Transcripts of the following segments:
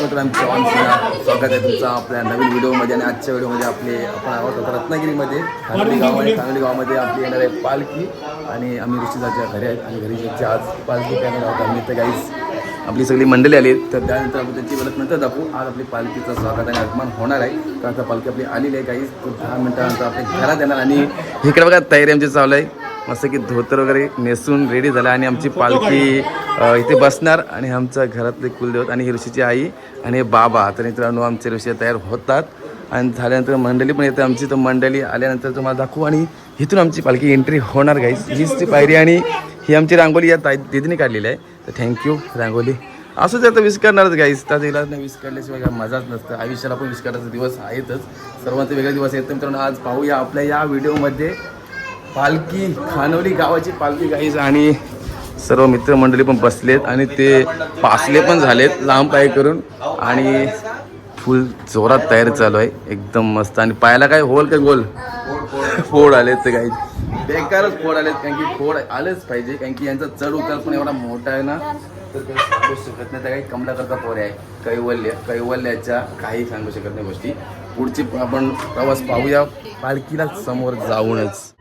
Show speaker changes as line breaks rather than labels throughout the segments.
नमस्कार मित्रांनो आमच्या चव्हाण स्वागत आहे तुमचं आपल्या नवीन व्हिडिओमध्ये आणि आजच्या व्हिडिओमध्ये आपले आपण आहोत आता रत्नागिरीमध्ये. खांगडी गाव आहे. खांगडी गावामध्ये आपली येणार आहे पालखी आणि आम्ही ऋषीदाच्या घरी आहेत आणि घरी ज्यांची आज पालखी करणार आहोत आम्ही. तर काहीच आपली सगळी मंडळी आली तर त्यानंतर आपण त्यांची वेळेत नंतर दाखवू. आज आपली पालखीचं स्वागत आणि आगमन होणार आहे. कारण आता पालखी आपली आलेली आहे काहीच तो दहा मिनिटानंतर आपल्या घरात येणार आणि इकडे बघा तयारी आमची चालू आहे. मस्त की धोतर वगैरे नेसून रेडी झाला आणि आमची पालखी इथे बसणार आणि आमच्या घरातले कुलदेवत आणि ही ऋषीची आई आणि हे बाबा. तर मित्रांनो आमचे ऋषी तयार होतात. आणि झाल्यानंतर मंडळी पण येते. आमची तर मंडळी आल्यानंतर तुम्हाला दाखवू आणि इथून आमची पालखी एंट्री होणार गाईस हीच ती पायरी आणि ही आमची रांगोली या ताई दिदीने काढलेली आहे. तर थँक्यू रांगोली असं दे आता विश करणारच गाईस त्या दिला नाही विश काढल्याशिवाय काय मजाच नसतं. आयुष्याला पण विश दिवस आहेतच. सर्वांचे वेगळे दिवस आहेत. मित्रांनो आज पाहूया आपल्या या व्हिडिओमध्ये पालखी खानोली गावाची पालखी गाईज आणि सर्व मित्रमंडळी पण बसलेत आणि ते पासले पण झालेत लांब पाय करून. आणि फुल जोरात तयारी चालू आहे. एकदम मस्त. आणि पायाला काय होल काय गोल? फोड आलेत ते काही बेकारच फोड आलेत. कारण की फोड आलेच पाहिजे. कारण की यांचा चढ उतार पण एवढा मोठा आहे ना. तर काही सांगू शकत नाही. त्या काही कमलाकरता पोरे आहे. कैवल्य कैवल्याच्या काही सांगू शकत नाही गोष्टी. पुढची आपण प्रवास पाहूया. पालखीला समोर जाऊनच.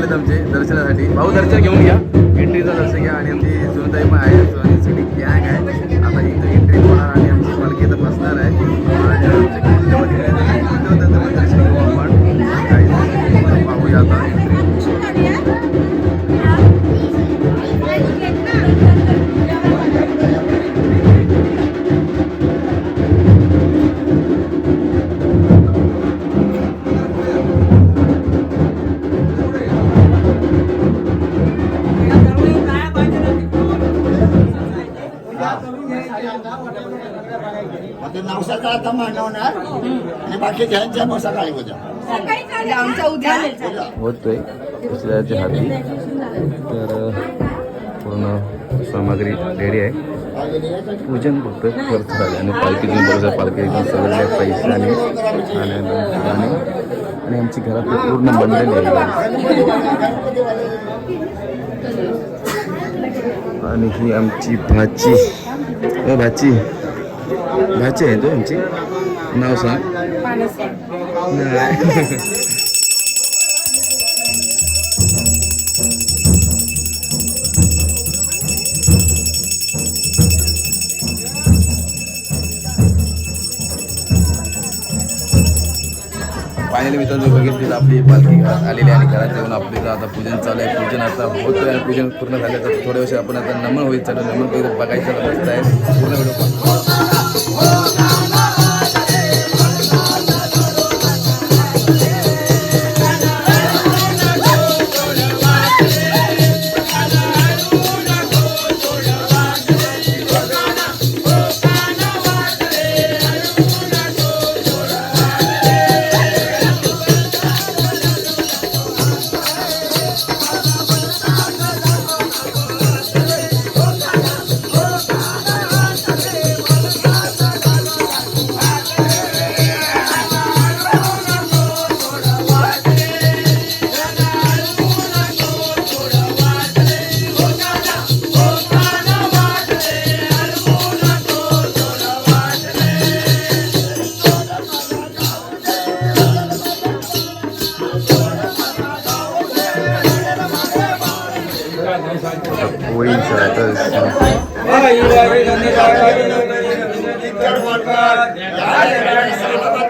आलेत आमचे दर्शनासाठी. भाऊ दर्शन घेऊन घ्या. एंट्रीचं दर्शन घ्या आणि आमची सुनताई पण आहे. आणि गँग आहे. आता इथं एंट्री होणार आणि आमची मालकी इथं बसणार आहे.
आता मांडवणार आणि बाकीच्यांच्या मग सकाळी उद्या
म्हणजे आमचा उद्या
होतोय. दुसऱ्याच्या हाती तर पूर्ण सामग्री रेडी आहे. पूजन फक्त करत राहिले आणि पालखी तुम्ही बरोबर पालखी एकदम सगळे पैसे आणि आणि आमची घरात पूर्ण मंडळी आहे. आणि ही आमची भाची. भाची. भाची आहे तुमची? नाव सांग. फायनली मित्रांनो बघितली आपली पालखी घरात आलेली आणि घरात येऊन आपली आता पूजन चालू आहे. पूजन आता होतोय आणि पूजन पूर्ण झालं तर थोड्या वर्षी आपण आता नमन होईल. चालू नमन बघायचं मस्त आहे. पूर्ण
Oh. सगळ्या परिपत्रकात हा संपादनाला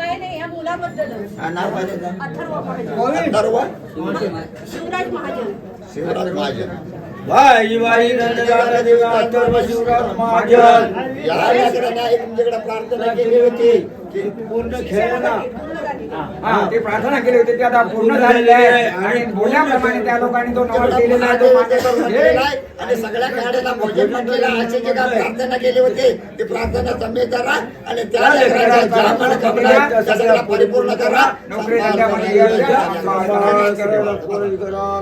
काय नाही या मुलाबद्दल
हा, नाव काय त्याचं?
अथर्व पाहिजे
अथर्व
शिवराज महाजन
शिवराज महाजन
देवा अथर्व शिवराज महाजन
या लेकरांना एक तुमच्याकडे प्रार्थना केली होती की
पूर्ण
हा ते प्रार्थना केली होती ते आता पूर्ण झालेले आहे आणि बोलल्याप्रमाणे त्या लोकांनी तो नवल केलेला आहे तो मान्य करून
म्हटलेलं
घे.
आहे आणि सगळ्या गाड्याला भोजन म्हटलेलं आहे. अशी जे काय प्रार्थना केली होती ती प्रार्थना जमे करा आणि त्या लेकरांच्या सगळ्या परिपूर्ण करा
नोकरी धंद्यामध्ये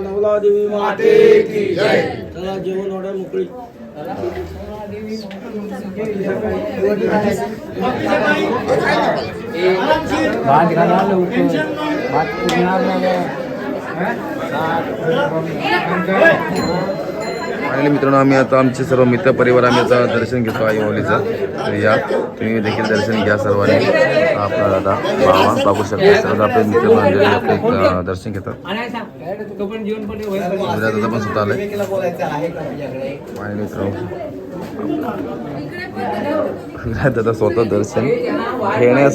नवला देवी माते की
जय.
चला जेवण ऑर्डर मोकळी.
फायनली मित्रांनो आम्ही आता आमचे सर्व मित्र परिवार आम्ही आता दर्शन घेतो आई तर या तुम्ही देखील दर्शन घ्या सर्वांनी. आपला दादा बाबा बघू शकता. सर्व आपले मित्र मंडळी आपले दर्शन घेतात. दादा पण स्वतः आले. फायनली दादा स्वतः दर्शन घेण्यास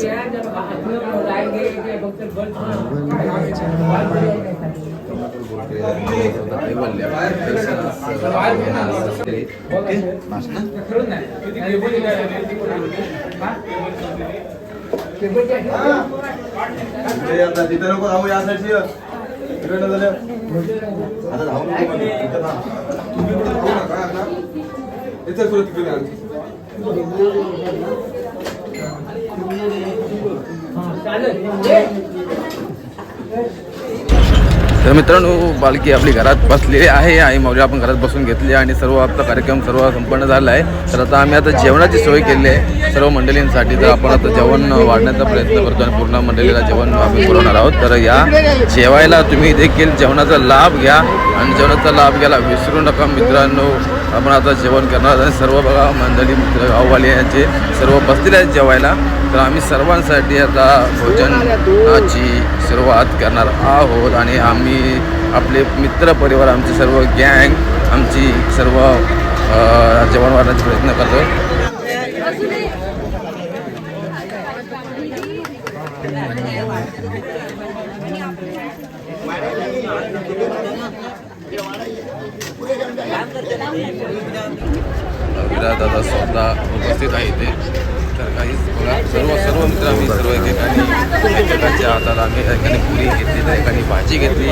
आता
तिथे नको राहू या साईडची इकडे झालं. आता राहू तुम्ही कुठे धावू नका आता. इथं तिकडे
तर मित्रांनो बालकी आपली घरात बसलेली आहे आई माऊली आपण घरात बसून घेतली आणि सर्व आपला कार्यक्रम सर्व संपन्न झाला आहे. तर आता आम्ही आता जेवणाची सोय केली आहे सर्व मंडळींसाठी. तर आपण आता जेवण वाढण्याचा प्रयत्न करतो आणि पूर्ण मंडळीला जेवण आम्ही पुरवणार आहोत. तर या जेवायला तुम्ही देखील जेवणाचा लाभ घ्या आणि जेवणाचा लाभ घ्यायला विसरू नका मित्रांनो. आपण आता जेवण करणार आणि सर्व बघा मंडळी मित्र गाववाले यांचे सर्व बसलेले आहेत जेवायला. तर आम्ही सर्वांसाठी आता भोजनाची सुरुवात करणार आहोत आणि आम्ही आपले मित्र परिवार आमचे सर्व गँग आमची सर्व जेवण वाढण्याचा प्रयत्न करतो दादा स्वतः उपस्थित आहे ते तर काही बघा सर्व सर्व मित्र आम्ही सर्व एकेकाने एकेकाच्या हाताला आम्ही एकाने पुरी घेतली तर एकाने भाजी घेतली.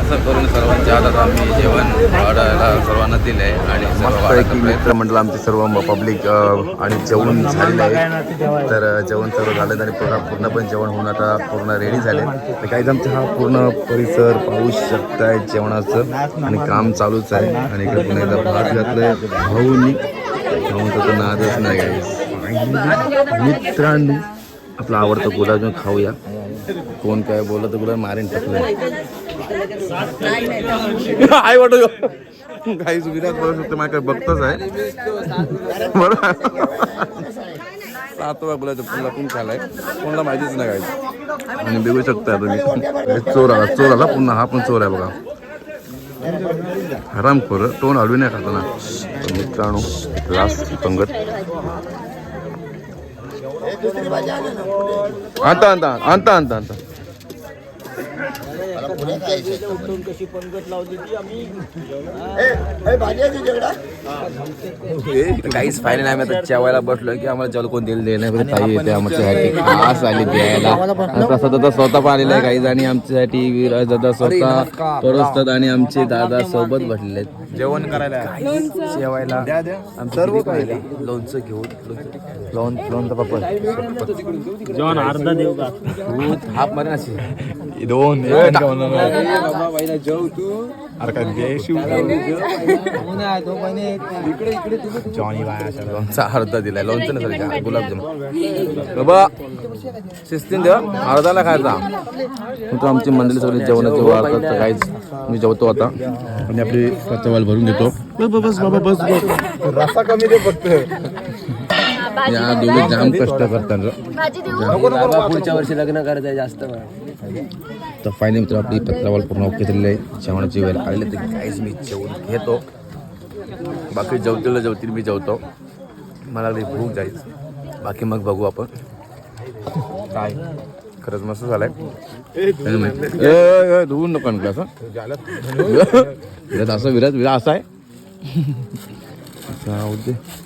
असं करून सर्वांच्या हातात आम्ही जेवण वाढायला सर्वांना दिले आहे आणि सर्व मित्र मंडळ आमचे सर्व पब्लिक आणि जेवण झालेलं आहे. तर जेवण सर्व झालं आणि पूर्ण पूर्णपणे जेवण होऊन आता पूर्ण रेडी झाले तर काहीच आमचा हा पूर्ण परिसर पाहू शकताय जेवणाचं. आणि काम चालूच आहे. आणि इकडे पुन्हा एकदा भात घातलंय. भाऊनी. भाऊचा तर नादच नाही काही मित्रांनो आपला आवडतं गुलाबजाम खाऊया. कोण काय बोलत तर गुलाब मारेन टाकलं आई वाटत काही सुविधा करू शकतो मला काय बघतच आहे. बरोबर. सातवा गुलाबजाम बोलायचं पुन्हा कोण खालाय कोणाला माहितीच नाही काय आणि बघू शकता तुम्ही. चोर आला चोर आला. पुन्हा हा पण चोर आहे बघा. हराम खोर तोंड हलवी नाही खाताना. मित्रांनो लास्ट पंगत. Antanda, antanda, antanda. आणता आणता काहीच फायदा नाही आम्ही आता जेवायला बसलो की आम्हाला जेवलं कोण दिलं दे नाही ताई येते आमच्यासाठी खास आली द्यायला. प्रसाद दादा स्वतः पण आलेला आहे काही आणि आमच्यासाठी विराज दादा स्वतः परस्तात आणि आमचे दादा सोबत बसलेले आहेत. जेवण करायला जेवायला. सर्व लोणचं घेऊन लोण लोणचं पापड
जेवण अर्धा देऊ का?
हाफ मारे असे
दोन
लोणचा अर्धा दिलाय लोणचं नसेल का गुलाबजाम बाबा शिस्तीन देवा अर्धाला खायचा नंतर आमची मंडळी सगळी जेवणाचे वाढतात तर काहीच मी जेवतो आता आणि आपली कच्चा भरून बस बस बस बाबा बस बस
रस्ता कमी दे फक्त
या दोघे जाम कष्ट करतात.
पुढच्या वर्षी लग्न करायचं जास्त.
तर फायनल मित्र आपली पत्रावाल पूर्ण ओके झालेली आहे. जेवणाची वेळ आलेली तर काहीच मी जेवण घेतो. बाकी जेवतील जेवतील मी जेवतो. मला लई भूक जाईल बाकी मग बघू आपण. काय? खरंच मस्त झालंय. ए, ए, धुवून नको आणलं असं विराट विराट असा आहे.